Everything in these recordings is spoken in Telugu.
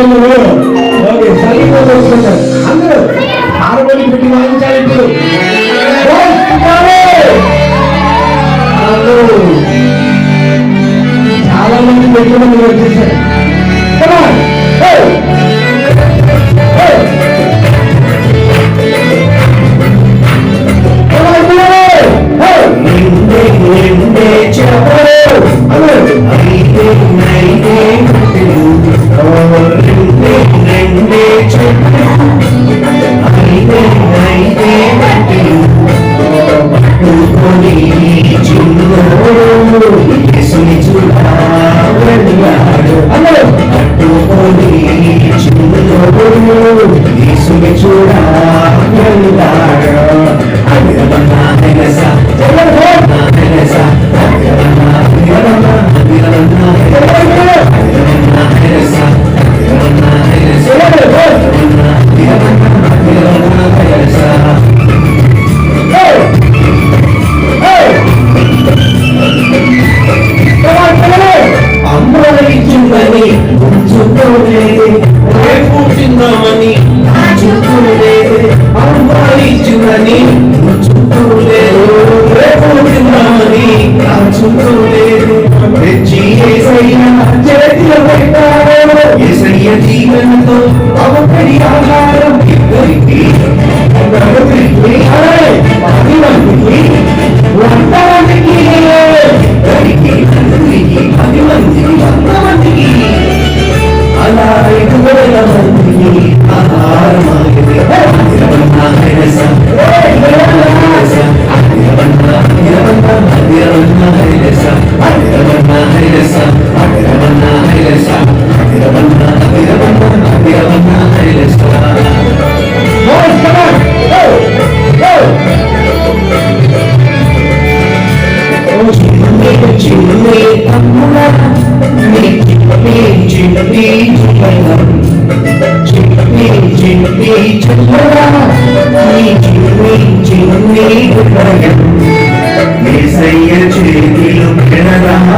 aleluya. Salimos de అందరూ చూడా చేతిలో పెడదామా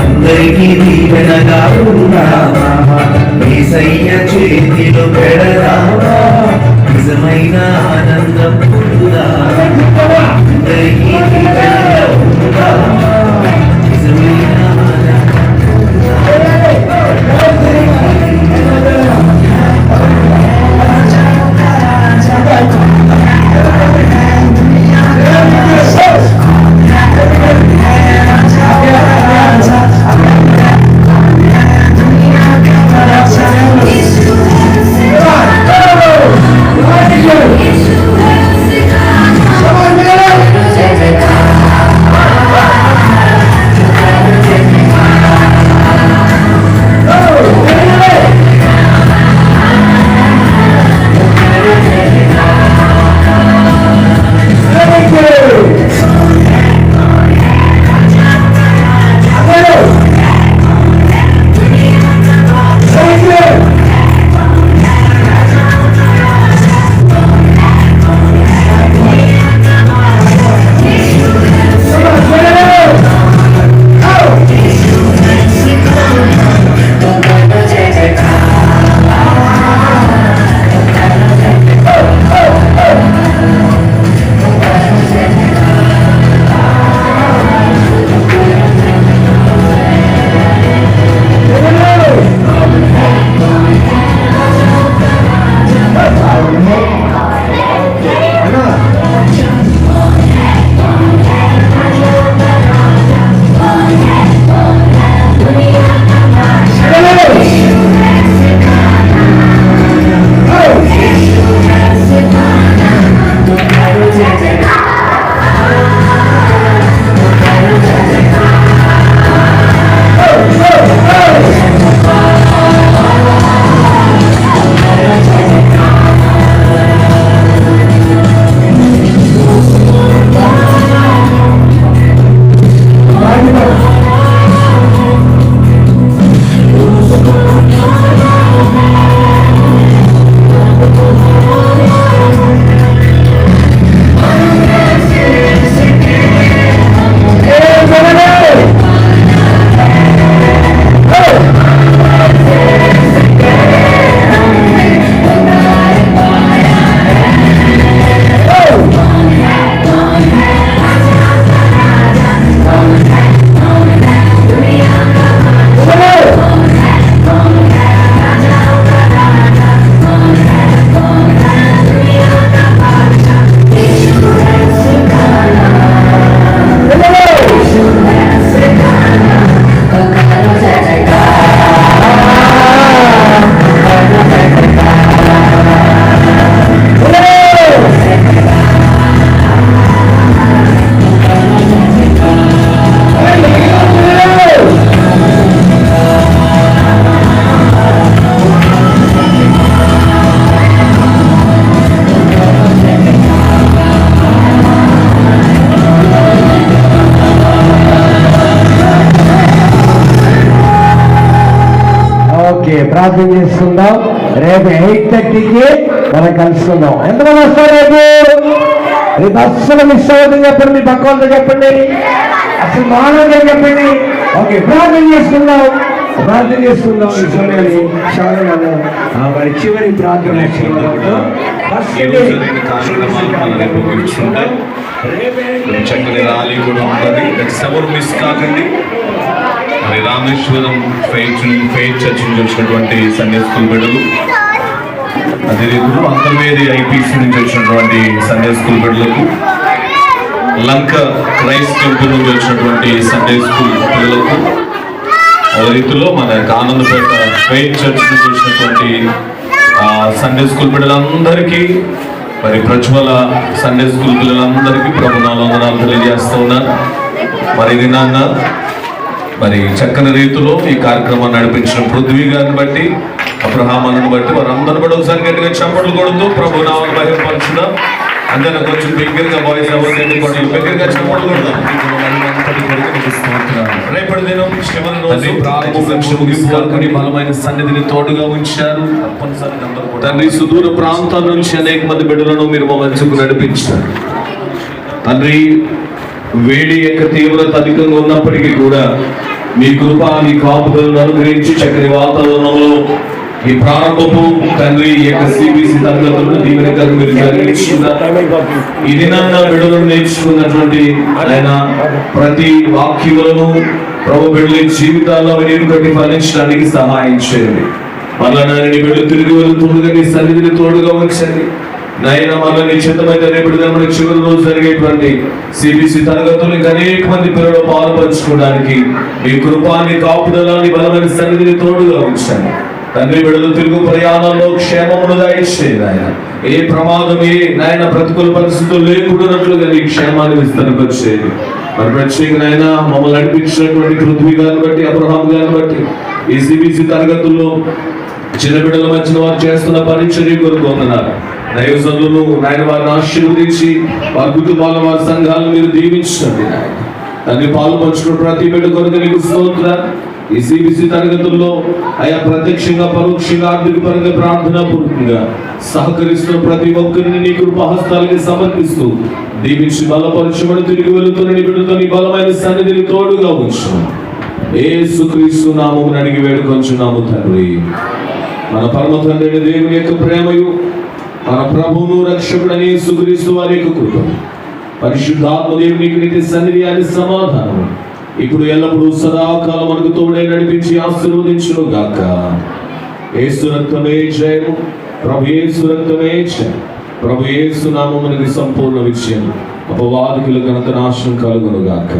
అందరికీ దీవెనగా ఉందామా ఏసయ్య చేతిలో పెడదామా నిజమైన ఆనందం పొందుదామా? అందరికీ దీవెనగా ప్రార్థన చేసుకుందాం రేపు ఎయిట్ థర్టీకి మనం కలుసుకుందాం. ఎంతమంది వస్తారు రేపు? రేపు అస్సలు మిస్ అవ్వద్దని చెప్పండి మీ పక్క వాళ్ళతో చెప్పండి అసలు మానవుగా చెప్పండి. ఓకే ప్రార్థన చేసుకుందాం ప్రార్థన చేసుకుందాం ఈ సమయాన్ని. శ్రవణంగా. ఆ, మరి చివరి ప్రార్థన చక్కని ర్యాలీ కూడా ఉంటుంది. ఎవరు మిస్ కాకండి. మరి రామేశ్వరం ఫెయిట్ ఫెయిట్ చర్చ్ నుంచి వచ్చినటువంటి సండే స్కూల్ బిడ్డలు. అదే రీతిలో అంతర్వేది ఐపీసీ నుంచి వచ్చినటువంటి సండే స్కూల్ బిడ్డలకు. లంక క్రైస్ట్ టెంపుల్ నుంచి వచ్చినటువంటి సండే స్కూల్ పిల్లలకు అదే రీతిలో మన ఆనందపేట ఫెయిత్ చర్చ్ నుంచి వచ్చినటువంటి సండే స్కూల్ పిల్లలందరికీ మరి ప్రజ్వల సండే స్కూల్ పిల్లలందరికీ ప్రభు నాలుగు తెలియజేస్తూ ఉన్నారు మరి ఇది నాన్న మరి చక్కని రీతిలో ఈ కార్యక్రమాన్ని నడిపించిన పృథ్వీ గారిని బట్టి అబ్రహామను బట్టి వారందరూ కూడా ఒకసారి గట్టిగా చప్పట్లు కొడుతూ ప్రభు నామను బహిర్పరచుదాం అందరూ కొంచెం బిగ్గరగా వాయిస్ ఎవరికైతే కొట్టాలి బిగ్గరగా చప్పట్లు కొడదాం. రేపటి దినం చివరి రోజు. ప్రారంభం నుంచి ముగింపు వరకు నీ బలమైన సన్నిధిని తోడుగా ఉంచారు. తండ్రి సుదూర ప్రాంతాల నుంచి అనేక మంది బిడ్డలను మీరు మా మంచుకు నడిపించారు. తండ్రి వేడి యొక్క తీవ్రత అధికంగా ఉన్నప్పటికీ కూడా మీ కృప మీ కాపుదలను అనుగ్రహించి చక్కని వాతావరణంలో ఈ ప్రారంభపు తండ్రి ఈ యొక్క సిబిసి తరగతులను దీవెనకరం మీరు ఈ దినాన్న విడుదల నేర్చుకున్నటువంటి ఆయన ప్రతి వాక్యములను ప్రభు బిడ్డల జీవితాల్లో నీరు కట్టి ఫలించడానికి సహాయం చేయండి. మళ్ళా నాయన బిడ్డలు తిరిగి వెళ్తుండగా నీ సన్నిధిని తోడుగా ఉంచండి. నాయన మళ్ళీ నీ రేపటి మన చివరి రోజు జరిగేటువంటి సిబిసి తరగతులు ఇంకా అనేక మంది పిల్లలు పాలు పంచుకోవడానికి మీ కృపాన్ని కాపుదలాన్ని బలమైన సన్నిధిని తోడుగా ఉంచండి. తండ్రి బిడ్డలు తిరుగు ప్రయాణంలో క్షేమమును దాయిచ్చేది ఆయన ఏ ప్రమాదం ఏ నాయన ప్రతికూల పరిస్థితులు లేకుండానట్లుగా నీ క్షేమాన్ని విస్తరింపచేయండి మరి ప్రత్యేక మమ్మల్ని నడిపించినటువంటి పృథ్వీ గారిని బట్టి అబ్రహాం గారిని బట్టి ఈ సిబిసి తరగతుల్లో చిన్న బిడ్డల మధ్యన వారు చేస్తున్న పరిచర్య కొరకు దైవజనులను నాయన వారిని ఆశీర్వదించి వారి కుటుంబాల వారి సంఘాలను మీరు దీవించండి నాయన. తండ్రి పాలు పంచుకున్న ప్రతి బిడ్డ కొరకు నీకు స్తోత్ర ఈ సిబిసి తరగతుల్లో అయా ప్రత్యక్షంగా పరోక్షంగా ఆర్థిక పరంగా ప్రార్థన పూర్వకంగా సహకరిస్తున్న ప్రతి ఒక్కరిని నీ కృపహస్తాలకి సమర్పిస్తూ దీవించి బలపరచబడి తిరిగి వెళుతున్న నీ బిడ్డతో నీ బలమైన సన్నిధిని తోడుగా ఉంచు. ఏసుక్రీస్తు నామమును అడిగి వేడుకొంచున్నాము తండ్రి. మన పరమ తండ్రి దేవుని యొక్క ప్రేమయు మన ప్రభువును రక్షకుడని సుగ్రీస్తు వారి యొక్క కృప. పరిశుద్ధాత్మ దేవునికి నిత్య సన్నిధి అని సమాధానం ఇప్పుడు ఎల్లప్పుడూ సదాకాలం మనకు తోడే నడిపించి ఆశీర్వదించును గాక. ఏ సురక్తమే జయము. ప్రభు ఏ సురక్తమే జయం. ప్రభు యేసు నామమునకి సంపూర్ణ విజయం. అపవాదికుల ఘనత నాశనం కలుగును గాక.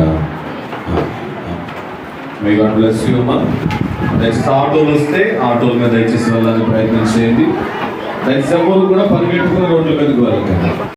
మీ గాడ్ బ్లెస్ యూ అమ్మా. దయచేసి ఆటోలు వస్తే ఆటోల మీద దయచేసి వెళ్ళాలని ప్రయత్నం చేయండి. దయచేసి ఎవరు కూడా పరిగెట్టుకుని రోడ్ల మీదకి వెళ్ళకండి